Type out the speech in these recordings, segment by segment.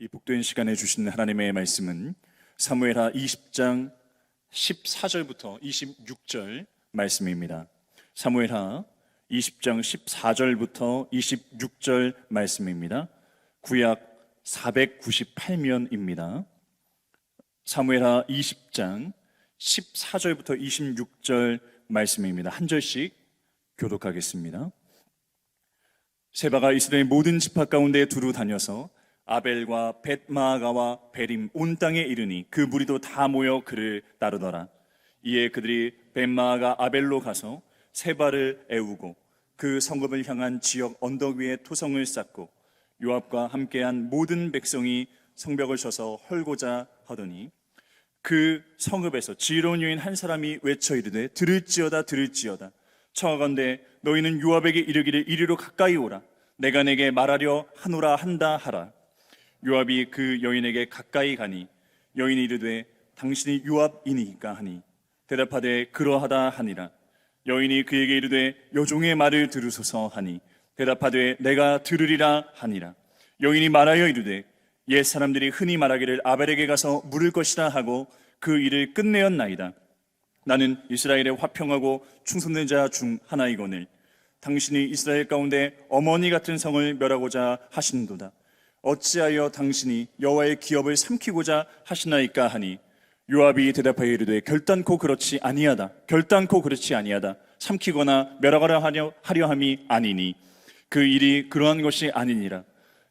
이 복된 시간에 주신 하나님의 말씀은 사무엘하 20장 14절부터 26절 말씀입니다. 사무엘하 20장 14절부터 26절 말씀입니다. 구약 498면입니다. 사무엘하 20장 14절부터 26절 말씀입니다. 한 절씩 교독하겠습니다. 세바가 이스라엘 모든 지파 가운데 두루 다녀서 아벨과 벳마아가와 베림 온 땅에 이르니 그 무리도 다 모여 그를 따르더라. 이에 그들이 벳마아가 아벨로 가서 세바를 애우고 그 성읍을 향한 지역 언덕 위에 토성을 쌓고 요압과 함께한 모든 백성이 성벽을 쳐서 헐고자 하더니 그 성읍에서 지혜로운 여인 한 사람이 외쳐 이르되 들을지어다 들을지어다. 청하건대 너희는 요압에게 이르기를 이리로 가까이 오라. 내가 내게 말하려 하노라 한다 하라 요압이 그 여인에게 가까이 가니 여인이 이르되 당신이 요압이니까 하니 대답하되 그러하다 하니라. 여인이 그에게 이르되 여종의 말을 들으소서 하니 대답하되 내가 들으리라 하니라. 여인이 말하여 이르되 옛 사람들이 흔히 말하기를 아벨에게 가서 물을 것이라 하고 그 일을 끝내었나이다. 나는 이스라엘의 화평하고 충성된 자 중 하나이거늘 당신이 이스라엘 가운데 어머니 같은 성을 멸하고자 하신도다 어찌하여 당신이 여호와의 기업을 삼키고자 하시나이까 하니? 요압이 대답하여 이르되 결단코 그렇지 아니하다. 결단코 그렇지 아니하다. 삼키거나 멸하거나 하려, 하려 함이 아니니. 그 일이 그러한 것이 아니니라.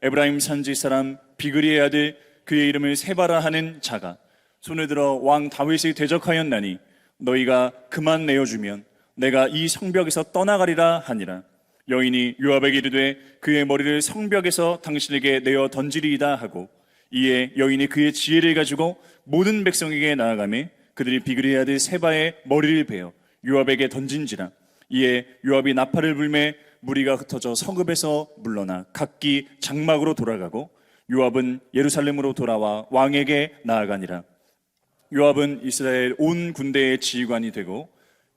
에브라임 산지 사람 비그리의 아들 그의 이름을 세바라 하는 자가 손을 들어 왕 다윗을 대적하였나니 너희가 그만 내어주면 내가 이 성벽에서 떠나가리라 하니라 여인이 요압에게 이르되 그의 머리를 성벽에서 당신에게 내어 던지리이다 하고 이에 여인이 그의 지혜를 가지고 모든 백성에게 나아가매 그들이 비그리의 아들 세바의 머리를 베어 요압에게 던진지라. 이에 요압이 나팔을 불매 무리가 흩어져 성읍에서 물러나 각기 장막으로 돌아가고 요압은 예루살렘으로 돌아와 왕에게 나아가니라. 요압은 이스라엘 온 군대의 지휘관이 되고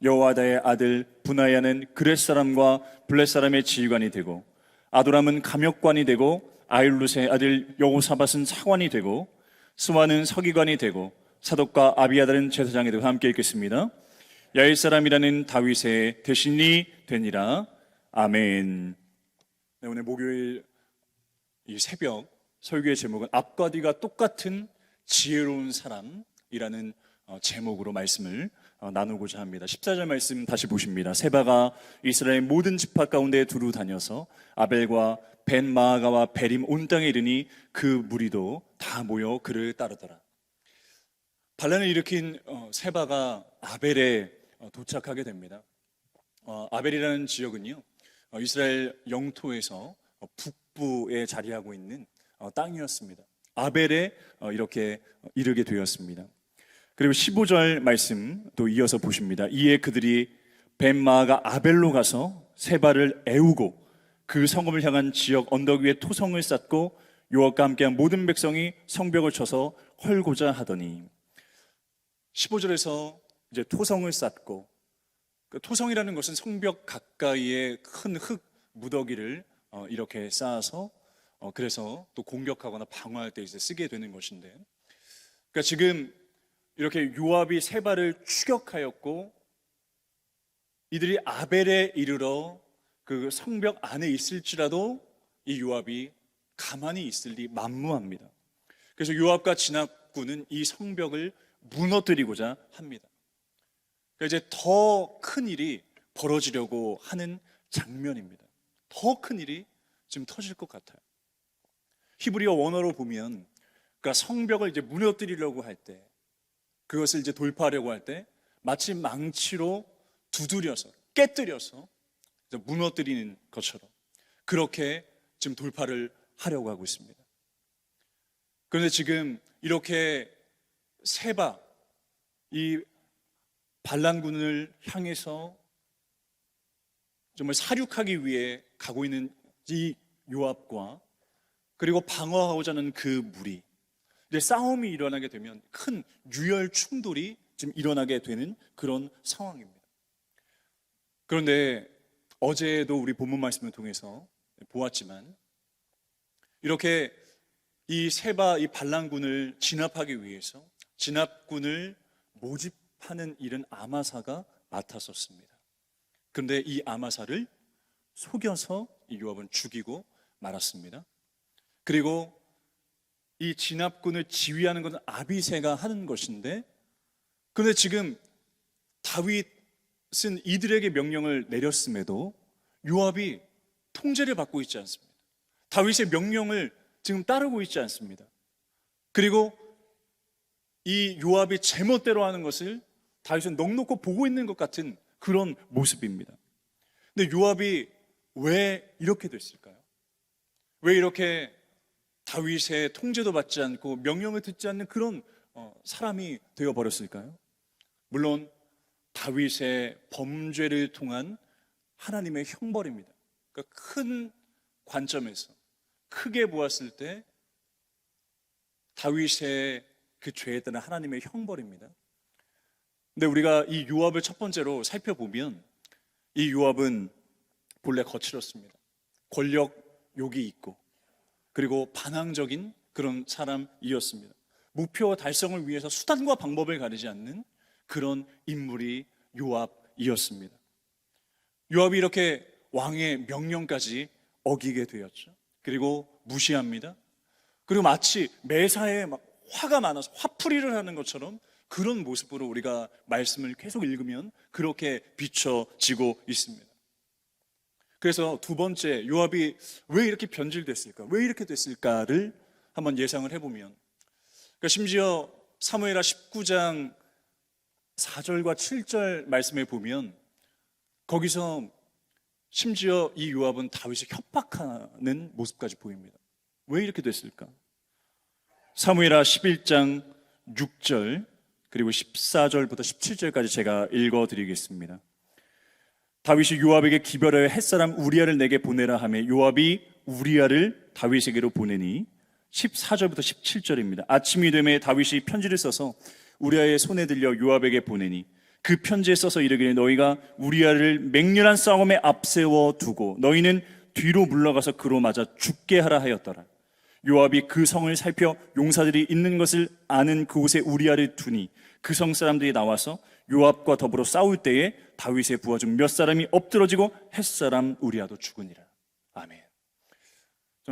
여호와다의 아들 분하야는 그렛 사람과 블렛 사람의 지휘관이 되고 아도람은 감역관이 되고 아일룻의 아들 여호사밧은 사관이 되고 스와는 서기관이 되고 사독과 아비아달은 제사장이 되고 함께 읽겠습니다. 야일 사람이라는 다윗의 대신이 되니라. 아멘. 네, 오늘 목요일 이 새벽 설교의 제목은 앞과 뒤가 똑같은 지혜로운 사람이라는 어, 제목으로 말씀을 어, 나누고자 합니다. 14절 말씀 다시 보십니다. 세바가 이스라엘 모든 지파 가운데 두루 다녀서 아벨과 벤 마아가와 베림 온 땅에 이르니 그 무리도 다 모여 그를 따르더라. 반란을 일으킨 어, 세바가 아벨에 어, 도착하게 됩니다. 어, 아벨이라는 지역은요 어, 이스라엘 영토에서 어, 북부에 자리하고 있는 어, 땅이었습니다. 아벨에 어, 이렇게 어, 이르게 되었습니다. 그리고 15절 말씀 또 이어서 보십니다. 이에 그들이 벤마가 아벨로 가서 세바를 애우고 그 성읍을 향한 지역 언덕 위에 토성을 쌓고 요압과 함께한 모든 백성이 성벽을 쳐서 헐고자 하더니 15절에서 이제 토성을 쌓고 그 토성이라는 것은 성벽 가까이에 큰 흙 무더기를 어, 이렇게 쌓아서 어, 그래서 또 공격하거나 방어할 때 이제 쓰게 되는 것인데 그러니까 지금 이렇게 요압이 세바를 추격하였고 이들이 아벨에 이르러 그 성벽 안에 있을지라도 이 요압이 가만히 있을 리 만무합니다. 그래서 요압과 진압군은 이 성벽을 무너뜨리고자 합니다. 그러니까 이제 더 큰 일이 벌어지려고 하는 장면입니다. 더 큰 일이 지금 터질 것 같아요. 히브리어 원어로 보면 그러니까 성벽을 이제 무너뜨리려고 할 때 그것을 이제 돌파하려고 할 때 마치 망치로 두드려서 깨뜨려서 무너뜨리는 것처럼 그렇게 지금 돌파를 하려고 하고 있습니다. 그런데 지금 이렇게 세바 이 반란군을 향해서 정말 사륙하기 위해 가고 있는 이 요압과 그리고 방어하고자 하는 그 무리 이제 싸움이 일어나게 되면 큰 유혈 충돌이 지금 일어나게 되는 그런 상황입니다. 그런데 어제도 우리 본문 말씀을 통해서 보았지만 이렇게 이 세바 이 반란군을 진압하기 위해서 진압군을 모집하는 일은 아마사가 맡았었습니다. 그런데 이 아마사를 속여서 이 요압은 죽이고 말았습니다. 그리고 이 진압군을 지휘하는 것은 아비세가 하는 것인데 그런데 지금 다윗은 이들에게 명령을 내렸음에도 요압이 통제를 받고 있지 않습니다. 다윗의 명령을 지금 따르고 있지 않습니다. 그리고 이 요압이 제멋대로 하는 것을 다윗은 넉넉히 보고 있는 것 같은 그런 모습입니다. 근데 요압이 왜 이렇게 됐을까요? 왜 이렇게 다윗의 통제도 받지 않고 명령을 듣지 않는 그런 어, 사람이 되어 버렸을까요? 물론 다윗의 범죄를 통한 하나님의 형벌입니다. 그러니까 큰 관점에서 크게 보았을 때 다윗의 그 죄에 따른 하나님의 형벌입니다. 근데 우리가 이 요압을 첫 번째로 살펴보면 이 요압은 본래 거칠었습니다. 권력 욕이 있고 그리고 반항적인 그런 사람이었습니다. 목표 달성을 위해서 수단과 방법을 가리지 않는 그런 인물이 요압이었습니다. 요압이 이렇게 왕의 명령까지 어기게 되었죠. 그리고 무시합니다. 그리고 마치 매사에 막 화가 많아서 화풀이를 하는 것처럼 그런 모습으로 우리가 말씀을 계속 읽으면 그렇게 비춰지고 있습니다. 그래서 두 번째 요압이 왜 이렇게 변질됐을까? 왜 이렇게 됐을까를 한번 예상을 해보면 그러니까 심지어 사무엘하 19장 4절과 7절 말씀에 보면 거기서 심지어 이 요압은 다윗을 협박하는 모습까지 보입니다. 왜 이렇게 됐을까? 사무엘하 11장 6절 그리고 14절부터 17절까지 제가 읽어 드리겠습니다. 다윗이 요압에게 기별하여 햇사람 우리아를 내게 보내라 하며 요압이 우리아를 다윗에게로 보내니 14절부터 17절입니다. 아침이 되매 다윗이 편지를 써서 우리아의 손에 들려 요압에게 보내니 그 편지에 써서 이르기를 너희가 우리아를 맹렬한 싸움에 앞세워 두고 너희는 뒤로 물러가서 그로 맞아 죽게 하라 하였더라. 요압이 그 성을 살펴 용사들이 있는 것을 아는 그곳에 우리아를 두니 그 성 사람들이 나와서 요압과 더불어 싸울 때에 다윗의 부하 중 몇 사람이 엎드러지고 햇사람 우리아도 죽으니라. 아멘.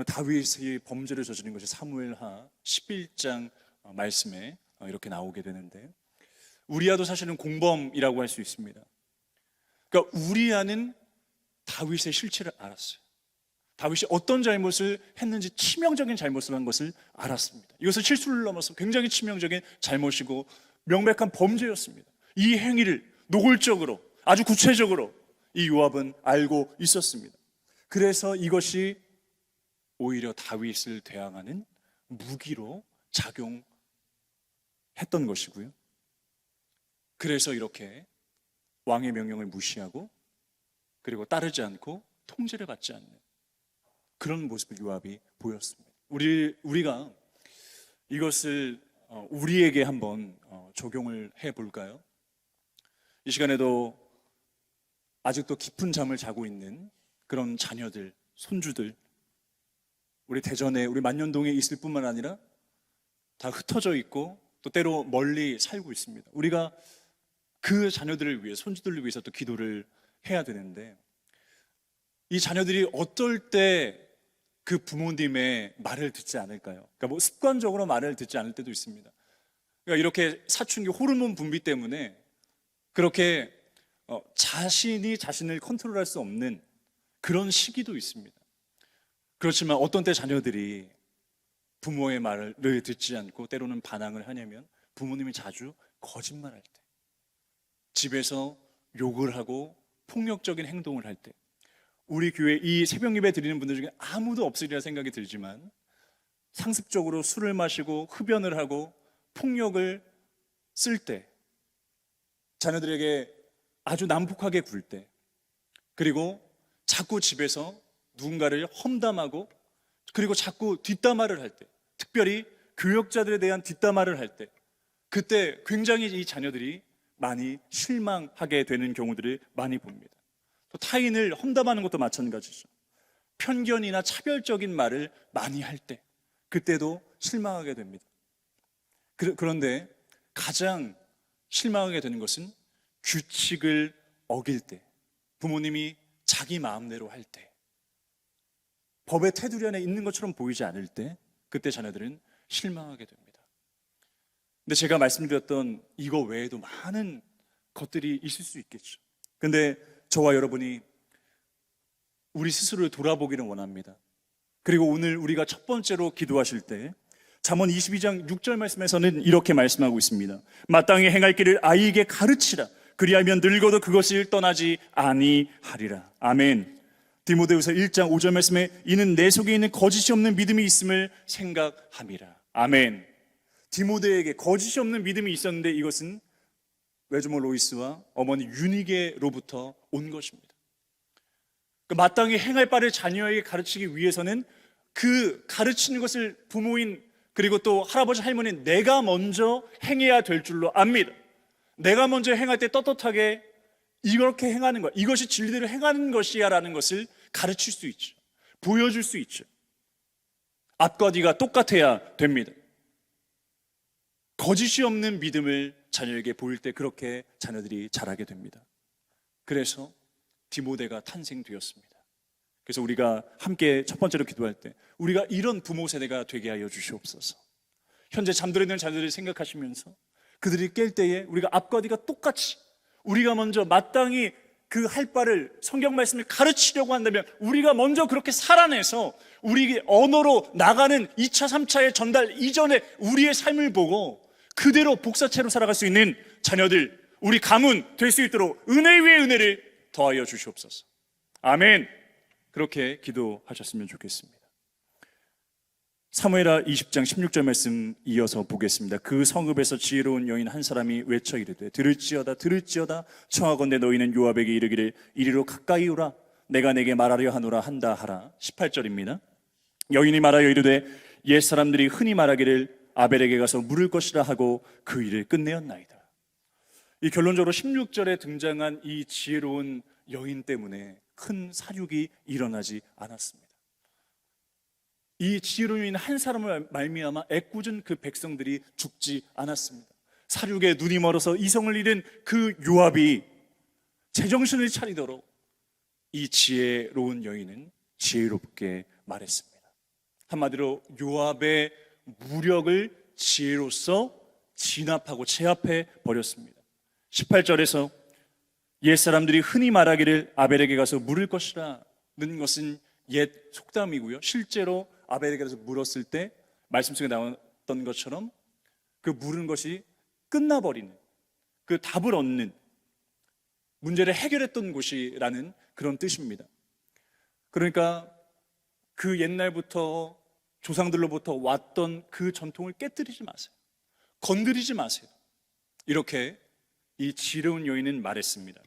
다윗의 범죄를 저지른 것이 사무엘하 11장 말씀에 이렇게 나오게 되는데 우리아도 사실은 공범이라고 할 수 있습니다. 그러니까 우리아는 다윗의 실체를 알았어요. 다윗이 어떤 잘못을 했는지 치명적인 잘못을 한 것을 알았습니다. 이것을 실수를 넘어서 굉장히 치명적인 잘못이고 명백한 범죄였습니다. 이 행위를 노골적으로 아주 구체적으로 이 요압은 알고 있었습니다. 그래서 이것이 오히려 다윗을 대항하는 무기로 작용했던 것이고요. 그래서 이렇게 왕의 명령을 무시하고 그리고 따르지 않고 통제를 받지 않는 그런 모습을 요압이 보였습니다. 우리 우리가 이것을 어, 우리에게 한번 어, 적용을 해 볼까요? 이 시간에도 아직도 깊은 잠을 자고 있는 그런 자녀들, 손주들, 우리 대전에, 우리 만년동에 있을 뿐만 아니라 다 흩어져 있고 또 때로 멀리 살고 있습니다. 우리가 그 자녀들을 위해, 손주들을 위해서 또 기도를 해야 되는데 이 자녀들이 어떨 때 그 부모님의 말을 듣지 않을까요? 그러니까 뭐 습관적으로 말을 듣지 않을 때도 있습니다. 그러니까 이렇게 사춘기 호르몬 분비 때문에 그렇게 어, 자신이 자신을 컨트롤할 수 없는 그런 시기도 있습니다. 그렇지만 어떤 때 자녀들이 부모의 말을 듣지 않고 때로는 반항을 하냐면 부모님이 자주 거짓말할 때, 집에서 욕을 하고 폭력적인 행동을 할 때, 우리 교회 이 새벽 예배 드리는 분들 중에 아무도 없으리라 생각이 들지만 상습적으로 술을 마시고 흡연을 하고 폭력을 쓸 때, 자녀들에게 아주 난폭하게 굴 때, 그리고 자꾸 집에서 누군가를 험담하고, 그리고 자꾸 뒷담화를 할 때, 특별히 교역자들에 대한 뒷담화를 할 때, 그때 굉장히 이 자녀들이 많이 실망하게 되는 경우들을 많이 봅니다. 또 타인을 험담하는 것도 마찬가지죠. 편견이나 차별적인 말을 많이 할 때, 그때도 실망하게 됩니다. 그, 그런데 가장 실망하게 되는 것은 규칙을 어길 때, 부모님이 자기 마음대로 할 때, 법의 테두리 안에 있는 것처럼 보이지 않을 때, 그때 자녀들은 실망하게 됩니다. 근데 제가 말씀드렸던 이거 외에도 많은 것들이 있을 수 있겠죠. 근데 저와 여러분이 우리 스스로를 돌아보기를 원합니다. 그리고 오늘 우리가 첫 번째로 기도하실 때 잠언 22장 6절 말씀에서는 이렇게 말씀하고 있습니다. 마땅히 행할 길을 아이에게 가르치라. 그리하면 늙어도 그것을 떠나지 아니하리라. 아멘. 디모데후서 1장 5절 말씀에 이는 내 속에 있는 거짓이 없는 믿음이 있음을 생각함이라. 아멘. 디모데에게 거짓이 없는 믿음이 있었는데 이것은 외조모 로이스와 어머니 유니게로부터 온 것입니다. 그 마땅히 행할 바를 자녀에게 가르치기 위해서는 그 가르치는 것을 부모인 그리고 또 할아버지 할머니 내가 먼저 행해야 될 줄로 압니다. 내가 먼저 행할 때 떳떳하게 이렇게 행하는 것, 이것이 진리대로 행하는 것이야라는 것을 가르칠 수 있죠. 보여줄 수 있죠. 앞과 뒤가 똑같아야 됩니다. 거짓이 없는 믿음을 자녀에게 보일 때 그렇게 자녀들이 자라게 됩니다. 그래서 디모데가 탄생되었습니다. 그래서 우리가 함께 첫 번째로 기도할 때 우리가 이런 부모 세대가 되게 하여 주시옵소서. 현재 잠들어 있는 자녀들을 생각하시면서 그들이 깰 때에 우리가 앞과 뒤가 똑같이 우리가 먼저 마땅히 그 할 바를 성경 말씀을 가르치려고 한다면 우리가 먼저 그렇게 살아내서 우리 언어로 나가는 2차, 3차의 전달 이전에 우리의 삶을 보고 그대로 복사체로 살아갈 수 있는 자녀들, 우리 가문 될 수 있도록 은혜 위에 은혜를 더하여 주시옵소서. 아멘. 그렇게 기도하셨으면 좋겠습니다. 사무엘하 20장 16절 말씀 이어서 보겠습니다. 그 성읍에서 지혜로운 여인 한 사람이 외쳐 이르되 들을지어다 들을지어다 청하건대 너희는 요압에게 이르기를 이리로 가까이 오라 내가 내게 말하려 하노라 한다 하라 18절입니다. 여인이 말하여 이르되 옛 사람들이 흔히 말하기를 아벨에게 가서 물을 것이라 하고 그 일을 끝내었나이다. 이 결론적으로 16절에 등장한 이 지혜로운 여인 때문에 큰 사륙이 일어나지 않았습니다. 이 지혜로운 한 사람을 말미암아 애꿎은 그 백성들이 죽지 않았습니다. 사륙에 눈이 멀어서 이성을 잃은 그 요압이 제정신을 차리도록 이 지혜로운 여인은 지혜롭게 말했습니다. 한마디로 요압의 무력을 지혜로서 진압하고 제압해 버렸습니다. 18절에서 옛 사람들이 흔히 말하기를 아벨에게 가서 물을 것이라는 것은 옛 속담이고요. 실제로 아벨에게 가서 물었을 때 말씀 속에 나왔던 것처럼 그 물은 것이 끝나버리는 그 답을 얻는 문제를 해결했던 곳이라는 그런 뜻입니다. 그러니까 그 옛날부터 조상들로부터 왔던 그 전통을 깨뜨리지 마세요. 건드리지 마세요. 이렇게 이 지혜로운 여인은 말했습니다.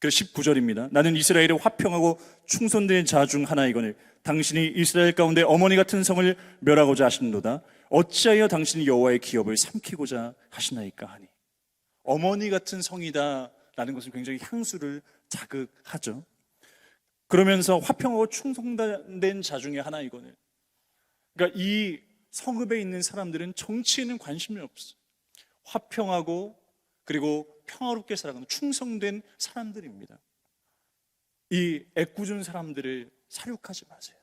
그 19절입니다. 나는 이스라엘의 화평하고 충성된 자 중 하나이거늘 당신이 이스라엘 가운데 어머니 같은 성을 멸하고자 하시는도다. 어찌하여 당신이 여호와의 기업을 삼키고자 하시나이까 하니 어머니 같은 성이다라는 것은 굉장히 향수를 자극하죠. 그러면서 화평하고 충성된 자 중에 하나이거늘 그러니까 이 성읍에 있는 사람들은 정치에는 관심이 없어. 화평하고 그리고 평화롭게 살아가는 충성된 사람들입니다. 이 애꿎은 사람들을 사륙하지 마세요.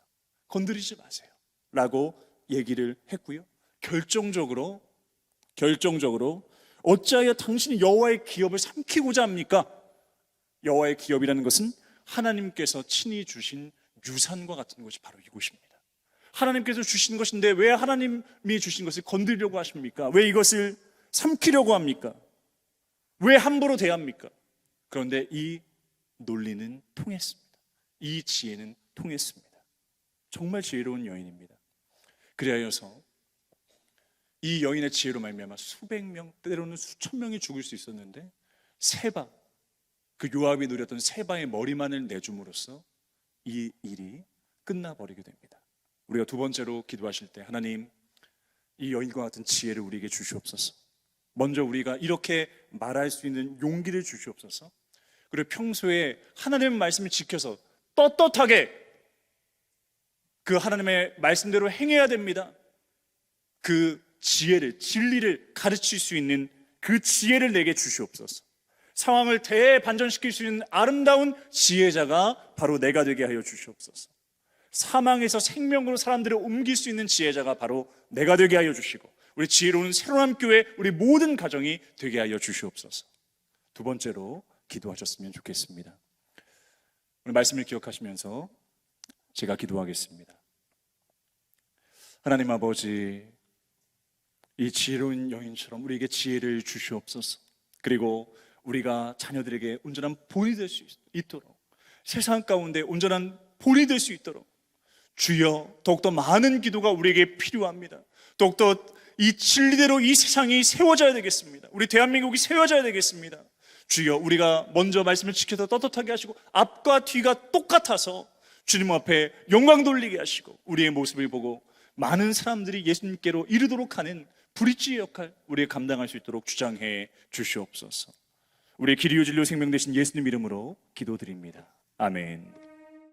건드리지 마세요. 라고 얘기를 했고요. 결정적으로 결정적으로 어찌하여 당신이 여호와의 기업을 삼키고자 합니까? 여호와의 기업이라는 것은 하나님께서 친히 주신 유산과 같은 것이 바로 이곳입니다. 하나님께서 주신 것인데 왜 하나님이 주신 것을 건드리려고 하십니까? 왜 이것을 삼키려고 합니까? 왜 함부로 대합니까? 그런데 이 논리는 통했습니다. 이 지혜는 통했습니다. 정말 지혜로운 여인입니다. 그리하여서 이 여인의 지혜로 말미암아 수백 명 때로는 수천 명이 죽을 수 있었는데 세바 그 요압이 누렸던 세바의 머리만을 내줌으로써 이 일이 끝나버리게 됩니다. 우리가 두 번째로 기도하실 때 하나님 이 여인과 같은 지혜를 우리에게 주시옵소서. 먼저 우리가 이렇게 말할 수 있는 용기를 주시옵소서. 그리고 평소에 하나님의 말씀을 지켜서 떳떳하게 그 하나님의 말씀대로 행해야 됩니다. 그 지혜를, 진리를 가르칠 수 있는 그 지혜를 내게 주시옵소서. 상황을 대반전시킬 수 있는 아름다운 지혜자가 바로 내가 되게 하여 주시옵소서. 사망에서 생명으로 사람들을 옮길 수 있는 지혜자가 바로 내가 되게 하여 주시고 우리 지혜로운 새로운 교회 우리 모든 가정이 되게 하여 주시옵소서. 두 번째로 기도하셨으면 좋겠습니다. 오늘 말씀을 기억하시면서 제가 기도하겠습니다. 하나님 아버지, 이 지혜로운 여인처럼 우리에게 지혜를 주시옵소서. 그리고 우리가 자녀들에게 온전한 본이 될 수 있도록 세상 가운데 온전한 본이 될 수 있도록 주여 더욱더 많은 기도가 우리에게 필요합니다. 더욱더 이 진리대로 이 세상이 세워져야 되겠습니다. 우리 대한민국이 세워져야 되겠습니다. 주여 우리가 먼저 말씀을 지켜서 떳떳하게 하시고 앞과 뒤가 똑같아서 주님 앞에 영광 돌리게 하시고 우리의 모습을 보고 많은 사람들이 예수님께로 이르도록 하는 브릿지의 역할 우리가 감당할 수 있도록 주장해 주시옵소서. 우리의 길이요 진료 생명 되신 예수님 이름으로 기도드립니다. 아멘.